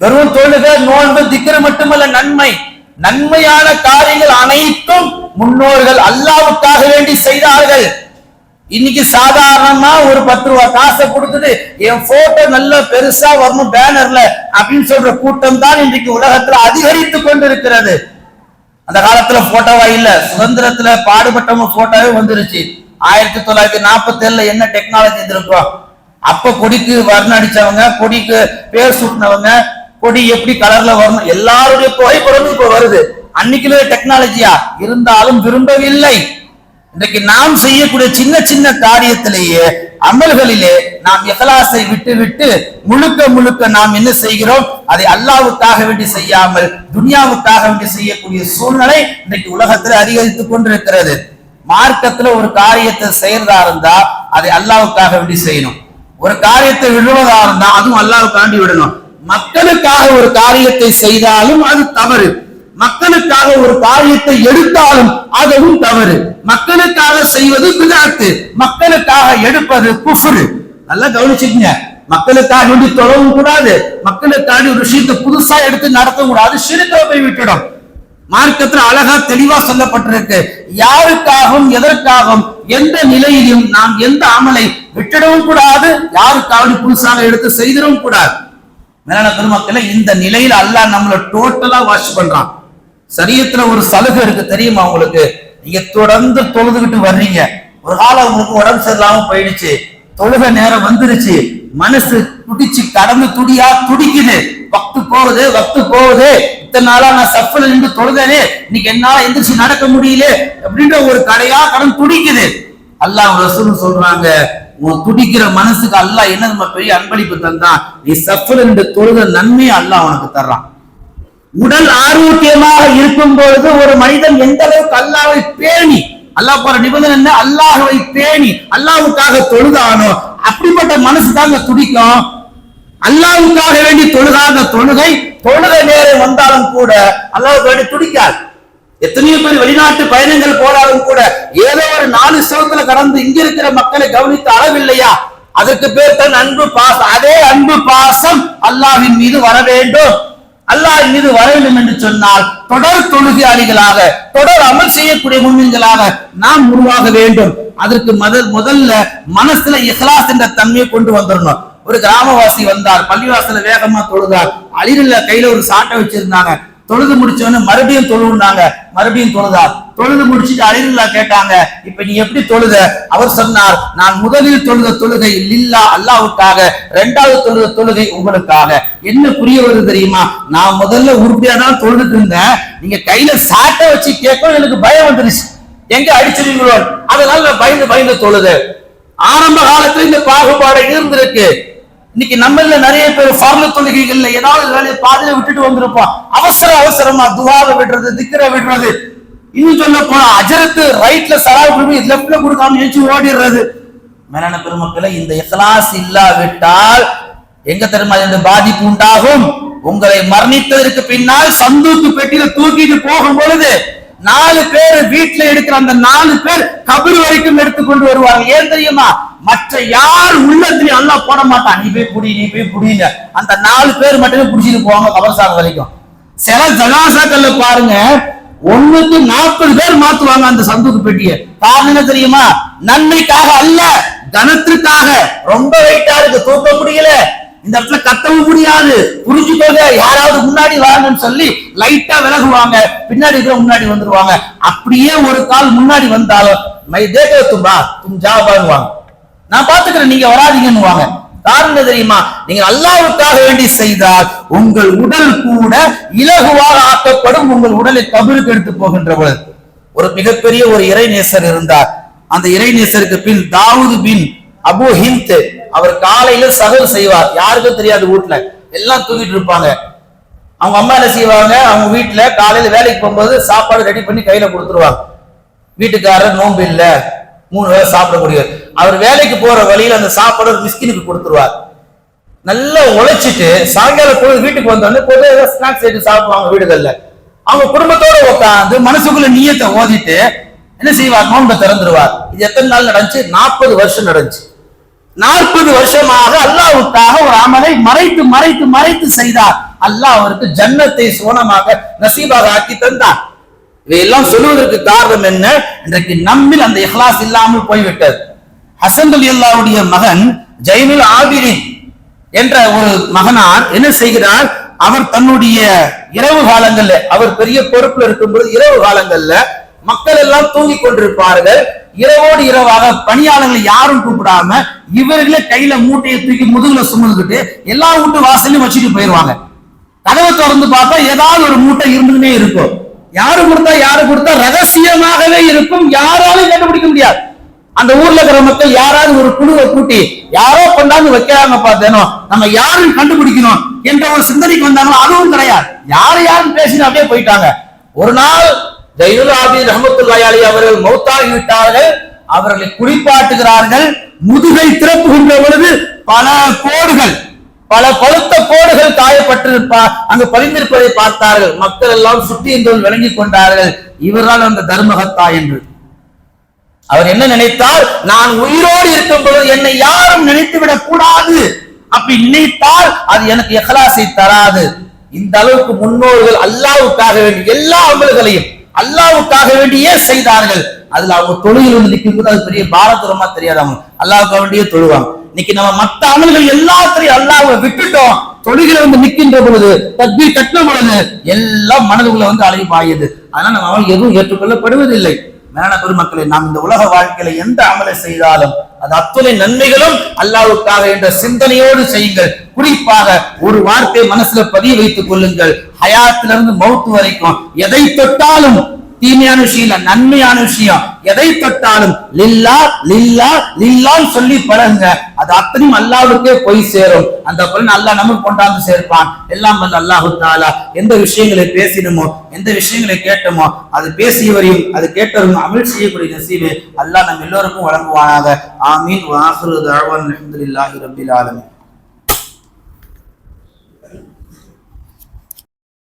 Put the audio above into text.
வெறும் தொழுக நோன்பு திக்கிற மட்டுமல்ல நன்மை. நன்மையான காரியங்கள் அனைத்தும் முன்னோர்கள் அல்லாவுக்காக வேண்டி செய்தார்கள். இன்னைக்கு சாதாரணமா ஒரு பத்து ரூபாய் காசை கொடுத்துட்டு என் போட்டோ நல்ல பெருசா வரணும் பேனர்ல அப்படின்னு சொல்ற கூட்டம் தான் இன்றைக்கு உலகத்துல அதிகரித்து கொண்டிருக்கிறது. அந்த காலத்துல போட்டோவா இல்ல சுதந்திரத்துல பாடுபட்டவங்க போட்டோவே வந்துருச்சு. ஆயிரத்தி தொள்ளாயிரத்தி நாற்பத்தி ஏழுல என்ன டெக்னாலஜி இருந்திருக்கோம் அப்ப கொடிக்கு வர்ணம் அடிச்சவங்க கொடிக்கு பேர் சுட்டினவங்க கொடி எப்படி கலர்ல வரணும் எல்லாருடைய புகைப்படமும் இப்ப வருது. அன்னைக்குள்ள டெக்னாலஜியா இருந்தாலும் விரும்பவில்லை. இன்றைக்கு நாம் செய்யக்கூடிய சின்ன சின்ன காரியத்திலேயே அமல்களிலே நாம் எகலாசை விட்டு விட்டு முழுக்க முழுக்க நாம் என்ன செய்கிறோம்? அதை அல்லாவுக்காக வேண்டி செய்யாமல் துனியாவுக்காக வேண்டி செய்யக்கூடிய சூழ்நிலை இன்றைக்கு உலகத்துல அதிகரித்துக் கொண்டிருக்கிறது. மார்க்கத்துல ஒரு காரியத்தை செய்யறதா இருந்தா அதை அல்லாவுக்காக வேண்டி செய்யணும். ஒரு காரியத்தை விடுவதா இருந்தா அதுவும் அல்லாவுக்காண்டி விடணும். மக்களுக்காக ஒரு காரியத்தை செய்தாலும் அது தவறு. மக்களுக்காக ஒரு காரியத்தை எடுத்தாலும் அதுவும் தவறு. மக்களுக்காக செய்வது பிதாத்து. மக்களுக்காக எடுப்பது குஃபுரு. நல்லா கவனிச்சுக்கங்க. மக்களுக்காக வேண்டி தொழவும் கூடாது. மக்களுக்காக ஒரு விஷயத்தை புதுசா எடுத்து நடத்த கூடாது சிறுக்க போய் விட்டுடும். மார்க்கத்துல அழகா தெளிவா சொல்லப்பட்டிருக்கு. யாருக்காகவும் எதற்காகவும் எந்த நிலையிலும் நாம் எந்த அமலை விட்டுடவும் கூடாது. யாருக்காவது புதுசாக எடுத்து செய்திடவும் கூடாது. மேலான பெருமக்களை இந்த நிலையில அல்லாஹ் நம்மளை டோட்டலா வாஷ் பண்றான். சரியத்துல ஒரு சலுகை இருக்கு தெரியுமா உங்களுக்கு? நீங்க தொடர்ந்து தொழுதுகிட்டு வர்றீங்க. ஒரு காலம் உங்களுக்கு உடம்பு சரியில்லாம போயிடுச்சு. தொழுக நேரம் வந்துருச்சு. மனசு துடிச்சு கடந்து துடியா துடிக்குது. வக்து போகுது வக்து போகுது. இத்தனை நாளா நான் சஃப்ல நின்று தொழுதனே. இன்னைக்கு என்னால எந்திரிச்சு நடக்க முடியல அப்படின்ற ஒரு கடையா கடன் துடிக்குது. அல்லாஹ் ரசூல் சொல்றாங்க உன் துடிக்கிற மனசுக்கு அல்லாஹ் என்ன நம்ம பெரிய அன்பளிப்பு தந்தான் நீ சஃப்ல என்று தொழுத நன்மையை அல்லாஹ் உனக்கு தர்றான். உடல் ஆரோக்கியமாக இருக்கும் பொழுது ஒரு மனிதன் எந்த அளவுக்கு அல்லாவை பேணி அல்லாஹ் போற நிபந்தனை என்ன? அல்லாஹ்வை பேணி அல்லாஹ்வுக்காக தொழுதானோ அப்படிப்பட்ட மனசு தாங்க துடிக்கும். அல்லாவுக்காக வேண்டி தொழுகாத தொழுகை தொழுகை நேரம் வந்தாலும் கூட அல்லாவுக்கு வேண்டி துடிக்காது. எத்தனையோ பேர் வெளிநாட்டு பயணங்கள் போனாலும் கூட ஏதோ ஒரு நாலு சிவத்துல கடந்து இங்க இருக்கிற மக்களை கவனித்து அளவில்லையா? அதற்கு பேர் தான் அன்பு பாசம். அதே அன்பு பாசம் அல்லாவின் மீது வர வேண்டும். அல்லாஹ் மீது வர வேண்டும் என்று சொன்னால் தொடர் தொழுகையாளிகளாக தொடர் அமல் செய்யக்கூடிய முன்மீன்களாக நாம் உருவாக வேண்டும். அதற்கு முதல் முதல்ல மனசுல இஹ்லாஸ் என்ற தன்மையை கொண்டு வந்துடணும். ஒரு கிராமவாசி வந்தார் பள்ளிவாசல வேகமா தொழுதார். அழிவுல கையில ஒரு சாட்டை வச்சிருந்தாங்க. தொழுது முடிச்சவொடனே மறுபடியும் தொழுனாங்க மறுபடியும் தொழுதா? தொழுது முடிச்சுட்டு அழிவுல்லா கேட்டாங்க. இப்ப நீ எப்படி தொழுத? அவர் சொன்னார் நான் முதலில் தொழுத தொழுகை இல்லா அல்லாவுக்காக இரண்டாவது தொழுத தொழுகை உங்களுக்காக. என்ன புரிய வருது தெரியுமா? நான் முதல்ல உருப்படியா தான் தொழுதுட்டு இருந்தேன். நீங்க கையில சாட்டை வச்சு கேட்கும் எனக்கு பயம் வந்துருச்சு. எங்க அடிச்சிருக்கிறோம்? அதனால நான் பயந்து பயந்து தொழுது ஆரம்ப காலத்துல இந்த பாகுபாடு இருந்திருக்கு. இன்னைக்கு நம்மள நிறைய பேர் ஃபார்ம தொழுகைகள்ல ஏதாவது வேலையை பாதையில விட்டுட்டு வந்திருப்போம். அவசர அவசரமா துவாவை விடுறது திக்கரை விடுறது. இன்னும் சொல்ல போனா அஜரத்து ரைட்ல சலா கொடுத்து லெப்ட்ல கொடுக்காம ஏச்சு ஓடிடுறது. மேலான பெருமக்களை இந்த இஹ்லாஸ் இல்லாவிட்டால் எங்க தெரியுமா இந்த பாதிப்பு உண்டாகும்? உங்களை மரணித்ததற்கு பின்னால் சந்தூக்கு பெட்டியில தூக்கிட்டு போகும் பொழுது நாலு பேர் வீட்டுல எடுக்கிற அந்த நாலு பேர் கபர் வரைக்கும் எடுத்துக்கொண்டு வருவாங்க ஏன் தெரியுமா? மற்ற யார் உள்ளத்திலையும் அல்லாஹ் போட மாட்டான். நீ போய் புடி நீ போய் புடிங்க அந்த நாலு பேர் மட்டுமே புடிச்சிட்டு போவாங்க கபர்சாக வரைக்கும். சில ஜனாசாக்கள்ல பாருங்க ஒண்ணுக்கு நாற்பது பேர் மாத்துவாங்க அந்த சந்தூக்கு பெட்டியை. காரணம் என்ன தெரியுமா? நன்மைக்காக அல்ல கனத்திற்காக ரொம்ப வெயிட்டா இருக்கு தூக்க முடியல. இந்த இடத்துல கத்தவும் முடியாது. புரிஞ்சுக்கோங்க யாராவது முன்னாடி வாங்கன்னு சொல்லி லைட்டா விலகுவாங்க. பின்னாடி இருக்கிற முன்னாடி வந்துருவாங்க. அப்படியே ஒரு கால் முன்னாடி வந்தாலும் மை தேக்க தும்பா தும் ஜாபான்வாங்க நான் பாத்துக்கிறேன் நீங்க வராதீங்கன்னு வாங்க காரணம் தெரியுமா? நீங்க அல்லாவுக்காக வேண்டி செய்தால் உங்கள் உடல் கூட இலகுவாக ஆக்கப்படும் உங்கள் உடலை தமிழுக்கு எடுத்து போகின்ற ஒரு மிகப்பெரிய ஒரு இறைநேசர் இருந்தார். அந்த இறைநேசருக்கு பின் தாவூது பின் அபு ஹிந்த் அவர் காலையில சகல் செய்வார். யாருக்கும் தெரியாது வீட்டுல எல்லாம் தூங்கிட்டு இருப்பாங்க. அவங்க அம்மா என்ன செய்வாங்க? அவங்க வீட்டுல காலையில வேலைக்கு போகும்போது சாப்பாடு ரெடி பண்ணி கையில கொடுத்துருவாங்க. வீட்டுக்காரர் நோன்பு இல்லை. மூணு வேளை சாப்பிடக்கூடியவர் அவர் வேலைக்கு போற வழியில அந்த சாப்பாடு மிஸ்கினுக்கு கொடுத்துருவார். நல்லா உழைச்சிட்டு சாயங்காலம் பொழுது வீட்டுக்கு வந்தோடனே பொழுது ஏதாவது ஸ்நாக்ஸ் எடுத்து சாப்பிடுவாங்க வீடுகள்ல. அவங்க குடும்பத்தோட உட்காந்து மனசுக்குள்ள நீயத்தை ஓதிட்டு என்ன செய்வார்? நோன்பை திறந்துருவார். இது எத்தனை நாள் நடந்துச்சு? நாற்பது வருஷம் நடந்துச்சு. நாற்பது வருஷமாக அல்லாவுக்காக ஒரு அமலை மறைத்து மறைத்து மறைத்து செய்தார். அல்லாஹ் அவருக்கு ஜன்னத்தை சோனமாக நசீபாக ஆக்கி தந்தார். இதையெல்லாம் சொல்லுவதற்கு காரணம் என்ன? இன்றைக்கு நம்மில் அந்த இஹ்லாஸ் இல்லாமல் போய்விட்டது. ஹசன் அல்லாவுடைய மகன் ஜெயினுல் ஆபிரின் என்ற ஒரு மகனார் என்ன செய்கிறார்? அவர் தன்னுடைய இரவு காலங்கள்ல அவர் பெரிய பொறுப்புல இருக்கும்போது இரவு காலங்கள்ல மக்கள் எல்லாம் தூங்கிக் கொண்டிருப்பார்கள். இரவோடு இரவாக பணியாளர்களை யாரும் கூப்பிடாம இவர்களே கையில மூட்டையை தூக்கி முதுகுல சுமந்துக்கிட்டு எல்லா வீட்டு வாசலையும் வச்சுட்டு போயிருவாங்க. கதவை திறந்து பார்த்தா ஏதாவது ஒரு மூட்டை இருந்துகிட்டே இருக்கும். யாரு கொடுத்தா யாரு கொடுத்தா ரகசியமாகவே இருக்கும். யாராலும் கண்டுபிடிக்க முடியாது. அந்த ஊர்ல இருக்கிற மக்கள் யாராவது ஒரு குழுவை கூட்டி யாரோ கொண்டாந்து வைக்கிறாங்க பார்த்தேனோ நம்ம யாரும் கண்டுபிடிக்கணும் என்ற ஒரு சிந்தனைக்கு வந்தாங்களோ அதுவும் கிடையாது. யாரு யாரும் பேசினா அப்படியே போயிட்டாங்க. ஒரு நாள் ஜெயுல் ஆபீத் ரஹமத்துல்லாஹி அவர்கள் மௌத்தாகி விட்டார்கள். அவர்களை குளிப்பாட்டுகிறார்கள். முதுகை திறப்புகின்ற பொழுது பல கோடுகள் பல பழுத்த கோடுகள் காயப்பட்டிருப்பா அங்கு பதிந்திருப்பதை பார்த்தார்கள். மக்கள் எல்லாம் சுற்றி என்று விளங்கிக் கொண்டார்கள். இவர்தான் அந்த தர்மகத்தா என்று. அவர் என்ன நினைத்தார்? நான் உயிரோடு இருக்கும் பொழுது என்னை யாரும் நினைத்து விடக் கூடாது அப்படி நினைத்தால் அது எனக்கு எஹலாசை தராது. இந்த அளவுக்கு முன்னோர்கள் அல்லாவுக்காக வேண்டி எல்லா அமல்களையும் அல்லாவுக்காக வேண்டியே செய்தார்கள்? அதுல அவங்க தொழுகையில் வந்து நிற்கும் போது அது பெரிய பாரதூரமா தெரியாது அவங்க அல்லாவுக்காக வேண்டியே தொழுவாங்க. இன்னைக்கு நம்ம மத்த அமல்கள் எல்லாத்தையும் அல்லாவை விட்டுட்டோம். தொழுகையில வந்து நிற்கின்ற பொழுது தத்பீர் கட்டின பொழுது எல்லாம் மனதுக்குள்ள வந்து அலை பாயுது அதனால நம்ம அமல் எதுவும் ஏற்றுக்கொள்ளப்படுவதில்லை. மேலான பெருமக்களை நாம் இந்த உலக வாழ்க்கையில எந்த அமலை செய்தாலும் அது அத்துணை நன்மைகளும் அல்லாவுக்காக என்ற சிந்தனையோடு செய்யுங்கள். குறிப்பாக ஒரு வார்த்தை மனசுல பதிய வைத்துக் கொள்ளுங்கள். ஹயாத்திலிருந்து மௌத்து வரைக்கும் எதை தொட்டாலும் தீமையான விஷயம் இல்ல நன்மையான விஷயம். எதை தொட்டாலும் லில்லா லில்லா லில்லான்னு சொல்லி பழகுங்க. அது அத்தனையும் அல்லாவுக்கே போய் சேரும். அந்த பலன் அல்லாஹ் நமக்கு கொண்டாந்து சேர்ப்பான். எல்லாம் வல்ல அல்லாஹு தாலா. எந்த விஷயங்களை பேசினோமோ எந்த விஷயங்களை கேட்டோமோ அது பேசியவரையும் அது கேட்டவரும் அமல் செய்யக்கூடிய நசீவு அல்லாஹ் நம்ம எல்லோருக்கும் வழங்குவானாக. ஆமீன். வாஹுரு தாவான். அல்ஹம்துலில்லாஹி ரப்பில்